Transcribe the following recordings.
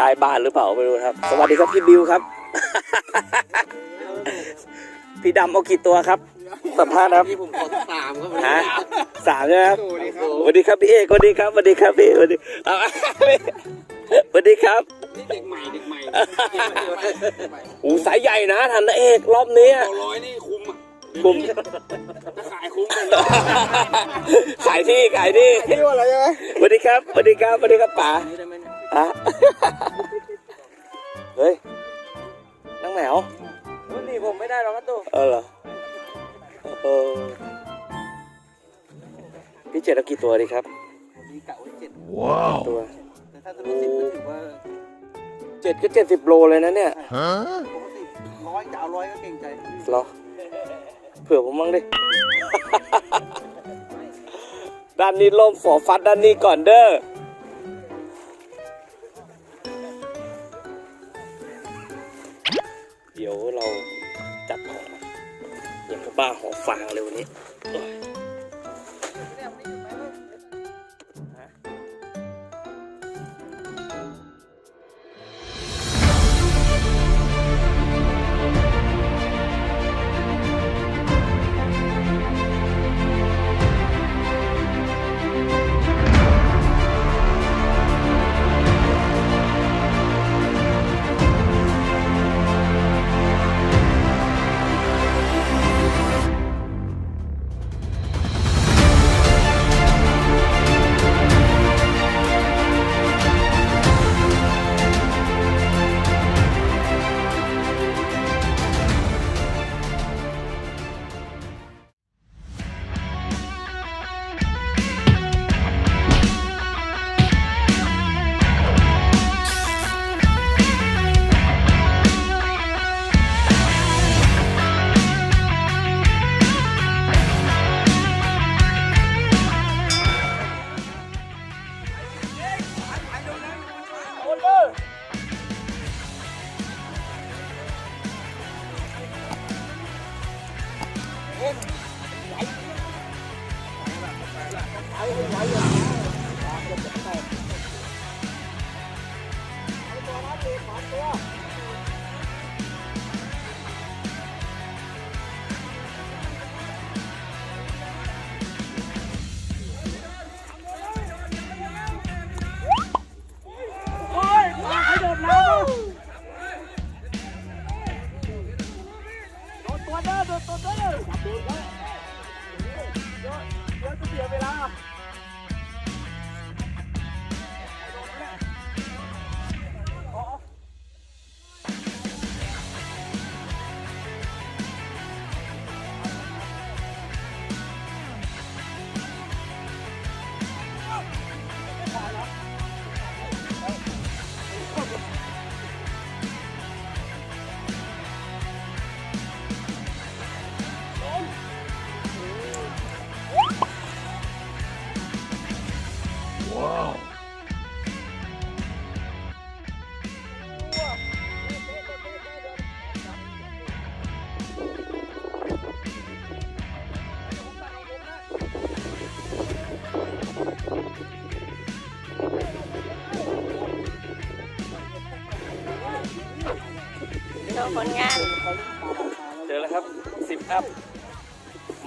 อันนี้ย้ายบ้านหรือเปล่าไม่รู้ครับ สวัสดีครับพี่บิวครับ พี่ดำเอากี่ตัวครับ สัมภาษณ์ครับนี่ผมขอสามครับฮะสามใช่ไหมครับสวัสดีครับสวัสดีครับพี่เอกสวัสดีครับสวัสดีครับพี่สวัสดีเอาสวัสดีครับนี่เด็กใหม่เด็กใหม่อูสายใหญ่นะทันนะเอกรอบนี้เอาร้อยนี่คุ้มอะคุ้มถ้าขายคุ้มไปเลยขายที่ขายที่นี่ว่าอะไรใช่ไหมสวัสดีครับสวัสดีครับสวัสดีครับป๋า นี่ได้ไหมเนี่ยอะเฮ้ยนังแมวรุ่นนี้ผมไม่ได้หรอกครับตู้เออเหรอเออพี่เจ็ดเอากี่ตัวดีครับผมมีกะไว้เจ็ดตัวแต่ถ้าทะลุสิบก็ถือว่าเจ็ดก็เจ็ดสิบโลเลยนะเนี่ยปกติร้อยจะเอาร้อยก็เก่งใจเหรอเผื่อผมมั่งดิด้านนี้ล่มฝอฟัดด้านนี้ก่อนเด้อ ดี๋ยวเราจัดของอย่างกับบ้าหอฟางเลยวัน โ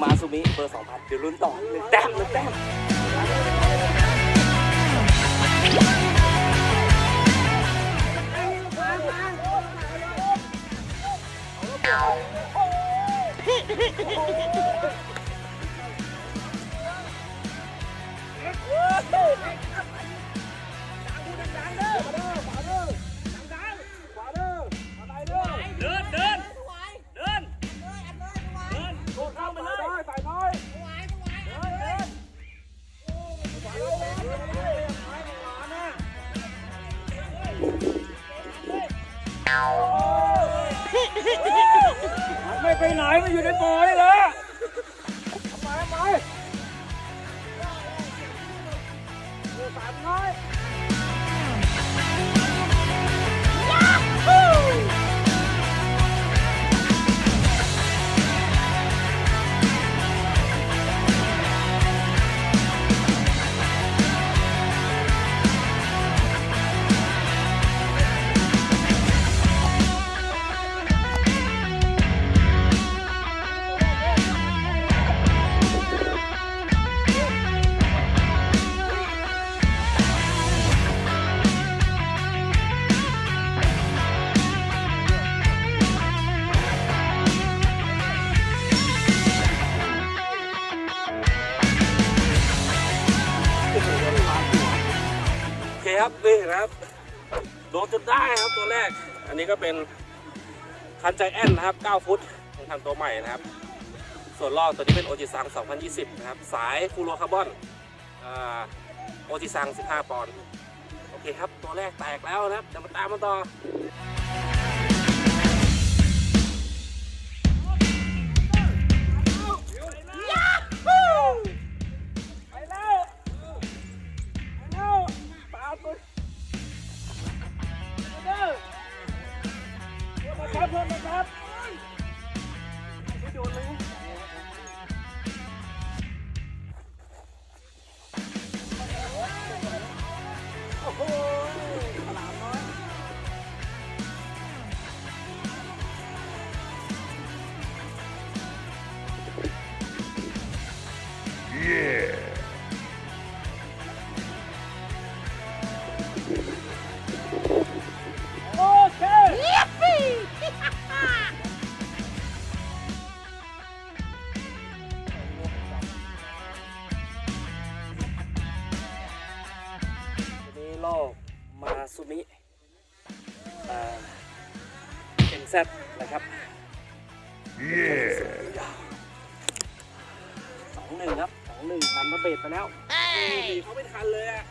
มาซูมิเบอร์สองพันเดี๋ยวลุ้นต่อหนึ่งแต้มหนึ่งแต้มไครับนี่นะครับโดนจนได้ครับตัวแรก อันนี้ก็เป็นคันใจแอนนะครับ 9 ฟุตเป็นคันตัวใหม่นะครับ ส่วนลอกตัวนี้เป็นโอจิซัง2020 นะครับ สายฟูโรคาร์บอนโอจิซัง 15 ปอนด์โอเคครับ ตัวแรกแตกแล้วนะครับเดี๋ยวมาตามมาต่อ เขาไม่ทันเลยอะ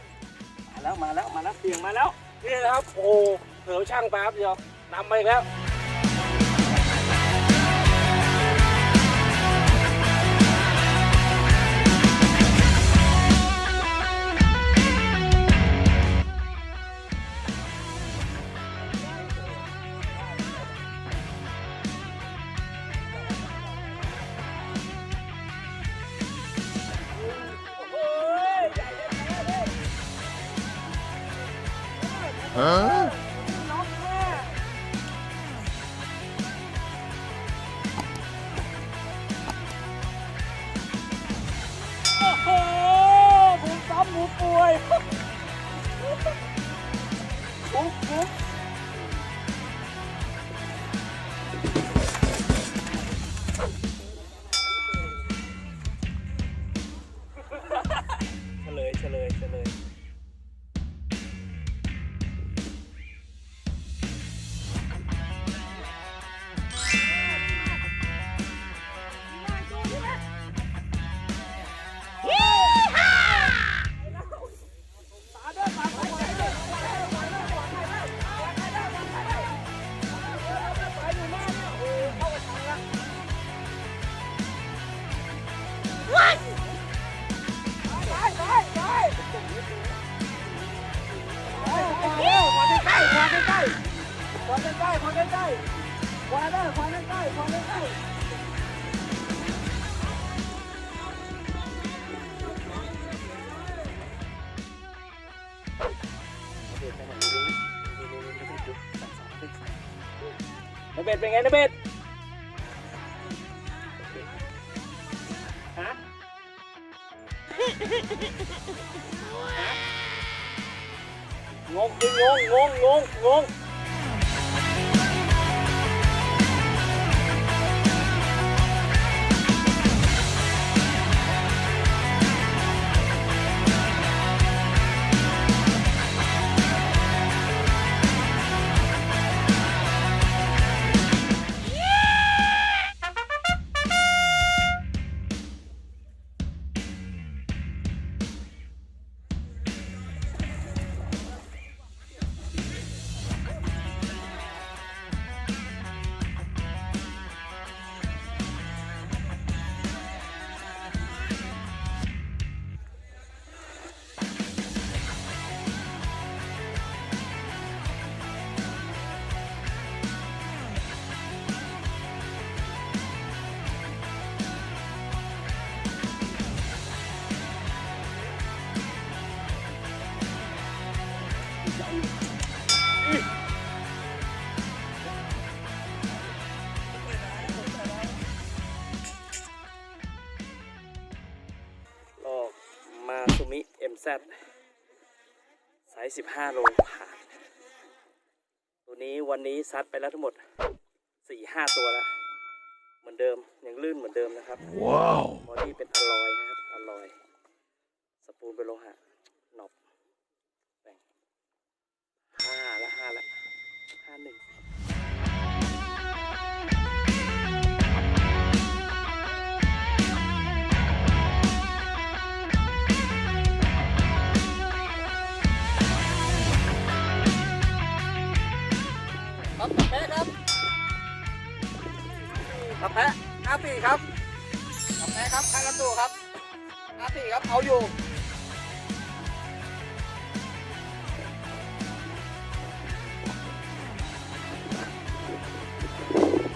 มาแล้วมาแล้วมาแล้วเสียงมาแล้ว นี่นะครับโอ้โหเผลอช่างแป๊บเดียวนำไปอีกแล้ว Huh? bet, pengen na. ส์ 15 โลผ่าน ตัวนี้วันนี้ซัดไปแล้วทั้งหมด 4-5 ตัวแล้ว เหมือนเดิม ยังลื่นเหมือนเดิมนะครับ ว้าวบอดี้เป็นอลอยนะครับ อลอย สปูลเป็นโลหะหนอบแบ่งห้าละห้าละห้าหนึ่ง ตับแพะห้าสี่ครับตับแพะครับข้างกันตัวครับห้าสี่ครับเอาอยู่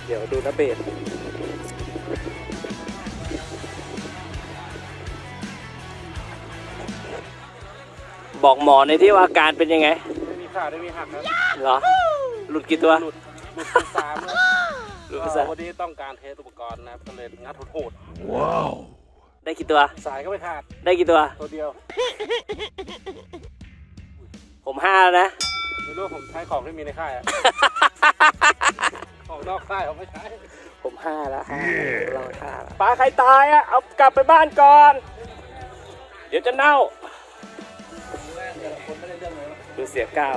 เดี๋ยวดูนะเบสบอกหมอในอยที่ว่าอาการเป็นยังไง ไม่มีขาดไม่มีหักครับเหรอ หลุดกี่ตัว หลุดหลุดเป็นสามครับ หลุดก็ไปซะวันนี้ต้องการเทสอุปกรณ์นะครับก็เลยงัดโหดได้กี่ตัว ๆสายก็ไม่ขาดได้กี่ตัว ตัวเดียวผมห้าแล้วนะ ไม่รู้ผมใช้ของที่มีในค่ายอะ ของนอกค่ายผมไม่ใช้ผมห้าแล้วห้าเราห้าแล้วปลาใครตายอะ เอากลับไปบ้านก่อน เดี๋ยวจะเน่าดูเสียก้าว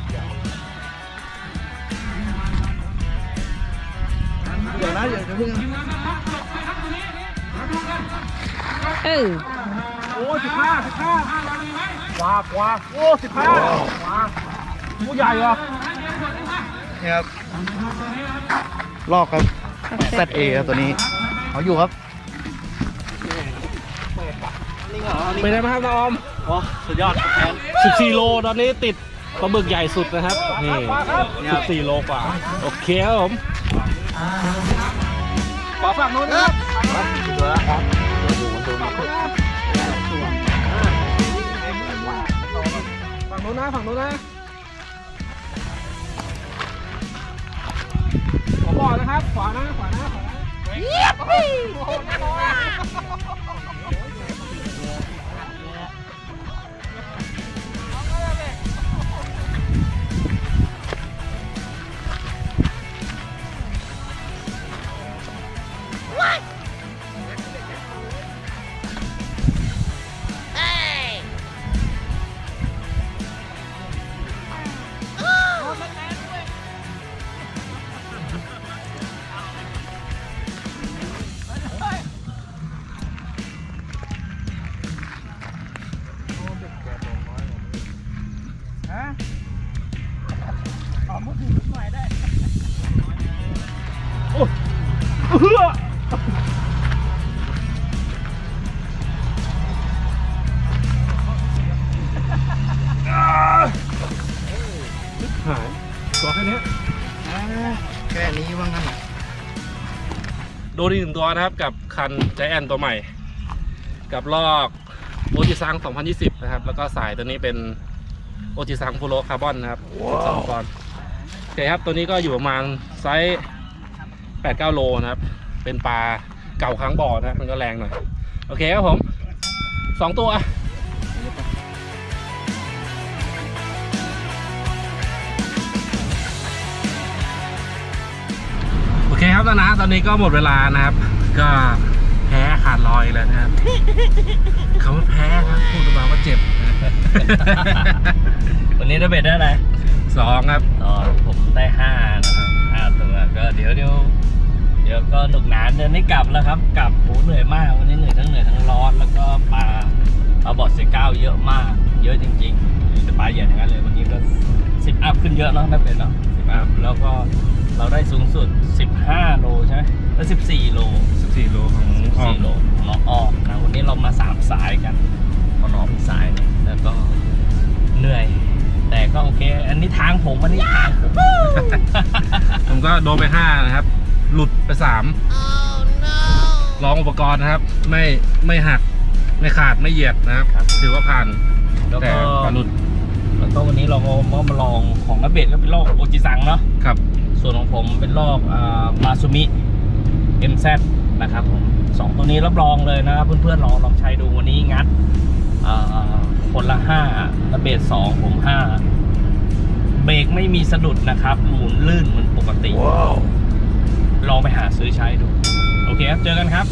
เออโอ้สิบห้าสิบห้ากว่ากว่าโอ้สิบห้ากว่าผู้ใหญ่เหรอนี่ครับลอกครับเซตเอครับตัวนี้เอาอยู่ครับเป็นไงบ้างครับน้องออมโอ้สุดยอดแทน14โลตอนนี้ติดปลาหมึกใหญ่สุดนะครับนี่14โลกว่า โอเคครับผม ขอฝั่งนู้นนะครับฝั่งนู้นนะฝั่งนู้นนะขอบอกนะครับ ขวานะขวานะขวานะ ดนอีกหนึ่งตัวนะครับกับคันใจแอนตัวใหม่ กับลอกโอจิซัง 2020 นะครับ แล้วก็สายตัวนี้เป็นโอจิซังฟูโรคาร์บอนนะครับสองกอนโอเคครับ ตัวนี้ก็อยู่ประมาณไซส์8-9 โลนะครับ เป็นปลาเก่าค้างบ่อนะมันก็แรงหน่อย โอเคครับผมสองตัว โอเคครับตอนนะตอนนี้ก็หมดเวลานะครับ ก็แพ้ขาดลอยแล้วนะครับคำว่าแพ้ครับพูดมาว่าเจ็บนะวันนี้ได้เบ็ดได้อะไรสองครับอ๋อผมได้ห้านะครับห้าตัวก็เดี๋ยวเดี๋ยวเดี๋ยวก็หนุกหนานเดินได้กลับแล้วครับ กลับโหเหนื่อยมาก วันนี้เหนื่อยทั้งเหนื่อยทั้งร้อนแล้วก็ปลาปลาบอดเสียเก้าเยอะมาก เยอะจริงๆมีแต่ปลาใหญ่ทั้งนั้นเลยวันนี้ก็สิบอั พขึ้นเยอะเนาะได้เป็นเนาะสิบอัพแล้วก็เราได้สูงสุดสิบห้าโลใช่ไหมแล้วสิบสี่โล 14 โลของออสี่มโลของน้องออกนะวันนี้เรามาสามสายกันของน้องมีสายหนึ่งแล้วก็เหนื่อย แต่ก็โอเค อันนี้ทางผมอันนี้ทางผมผมก็โดนไป 5 นะครับ หลุดไป 3ลองอุปกรณ์นะครับ ไม่ไม่หัก ไม่ขาดไม่เหยียดนะครับครับถือว่าผ่านแล้วแต่ก็ปลาหลุดแล้ว ก็วันนี้เราก็มาลองของนับเบดก็เป็นลอกโอจิซังเนาะครับ ส่วนของผมเป็นลอกมาซูมิ MZ นะครับผมสองตัวนี้รับรองเลยนะครับเพื่อนๆลองลองใช้ดูวันนี้งัดอ่าคนละห้านับเบดสองผมห้าเบรกไม่มีสะดุดนะครับ หมุนลื่นเหมือนปกติลองไปหาซื้อใช้ดู โอเคครับ เจอกันครับ